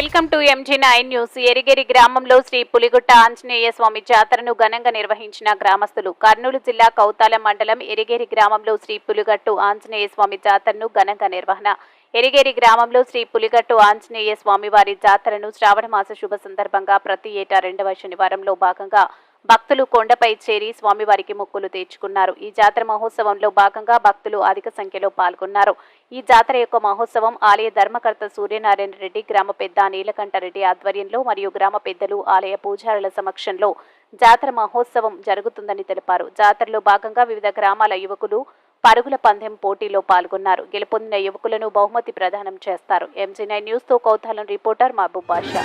Welcome to MG nine news. Erigeri గ్రామంలో శ్రీ పులిగుట్ట ఆంజనేయ స్వామి జాతరను ఘనంగా నిర్వహించిన గ్రామస్తులు కర్నూలు జిల్లా కౌతాల మండలం ఎరిగేరి గ్రామంలో శ్రీ పులిగట్టు ఆంజనేయ స్వామి జాతరను ఘనంగా నిర్వహణ. ఎరిగేరి గ్రామంలో శ్రీ పులిగట్టు ఆంజనేయ స్వామి వారి జాతరను శ్రావణ మాస శుభ సందర్భంగా ప్రతి ఏటా రెండవ శనివారంలో భాగంగా భక్తులు కొండపై చేరి స్వామివారికి మొక్కులు తీర్చుకున్నారు. ఈ జాతర మహోత్సవంలో భాగంగా భక్తులు అధిక సంఖ్యలో పాల్గొన్నారు. ఈ జాతర యొక్క మహోత్సవం ఆలయ ధర్మకర్త సూర్యనారాయణ రెడ్డి గ్రామ పెద్ద నీలకంఠరెడ్డి ఆధ్వర్యంలో మరియు గ్రామ పెద్దలు ఆలయ పూజారుల సమక్షంలో జాతర మహోత్సవం జరుగుతుందని తెలిపారు. జాతరలో భాగంగా వివిధ గ్రామాల యువకులు పరుగుల పందెం పోటీలో పాల్గొన్నారు. గెలుపొందిన యువకులను బహుమతి ప్రదానం చేస్తారు. ఎంజీ నైన్ న్యూస్తో కౌతాలం రిపోర్టర్ మహబూబ్ బాషా.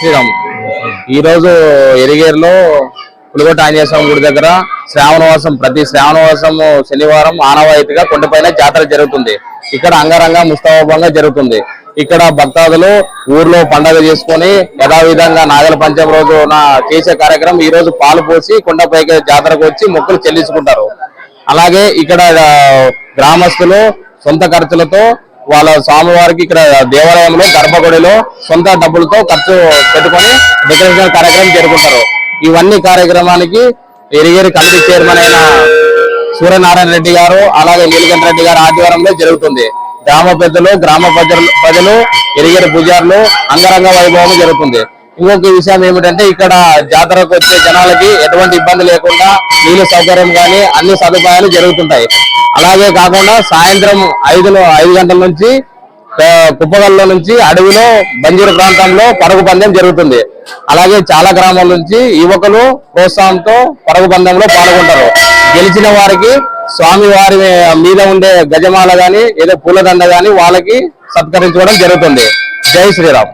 శ్రీరామ్. ఈ రోజు ఎరిగేరులో పులిగొట్ట ఆంజనేయ స్వామి గుడి దగ్గర శ్రావణవాసం ప్రతి శ్రావణవాసం శనివారం ఆనవాయితీగా కొండపైన జాతర జరుగుతుంది. ఇక్కడ అంగరంగ ముస్తాబంగా జరుగుతుంది. ఇక్కడ భక్తాదులు ఊర్లో పండగ చేసుకొని యథావిధంగా నాగల పంచం రోజు నా చేసే కార్యక్రమం ఈ రోజు పాలు పోసి కొండపైకి జాతరకు వచ్చి మొక్కులు చెల్లించుకుంటారు. అలాగే ఇక్కడ గ్రామస్తులు సొంత ఖర్చులతో వాళ్ళ స్వామివారికి ఇక్కడ దేవాలయంలో గర్భగుడిలో సొంత డబ్బులతో ఖర్చు పెట్టుకొని డెకరేషన్ కార్యక్రమం జరుపుకుంటారు. ఇవన్నీ కార్యక్రమానికి ఎరిగేరి కమిటీ చైర్మన్ అయిన సూర్యనారాయణ రెడ్డి గారు అలాగే నీలకంఠ రెడ్డి గారు ఆధ్వర్యంలో జరుగుతుంది. గ్రామ పెద్దలు గ్రామ ప్రజలు ప్రజలు ఎరిగేరి పూజారులు అంగరంగ వైభవం జరుగుతుంది. ఇంకొక విషయం ఏమిటంటే ఇక్కడ జాతరకు వచ్చే జనాలకి ఎటువంటి ఇబ్బంది లేకుండా నీళ్ళ సౌకర్యం కానీ అన్ని సదుపాయాలు జరుగుతుంటాయి. అలాగే కాకుండా సాయంత్రం ఐదులో ఐదు గంటల నుంచి కుప్పగల్లో నుంచి అడవిలో బంజీరు ప్రాంతంలో పరుగు పందెం జరుగుతుంది. అలాగే చాలా గ్రామాల నుంచి యువకులు ప్రోత్సాహంతో పరుగు పందెంలో పాల్గొంటారు. గెలిచిన వారికి స్వామి వారి మీద ఉండే గజమాల గాని ఏదో పూలదండ గాని వాళ్ళకి సత్కరించుకోవడం జరుగుతుంది. జై శ్రీరామ్.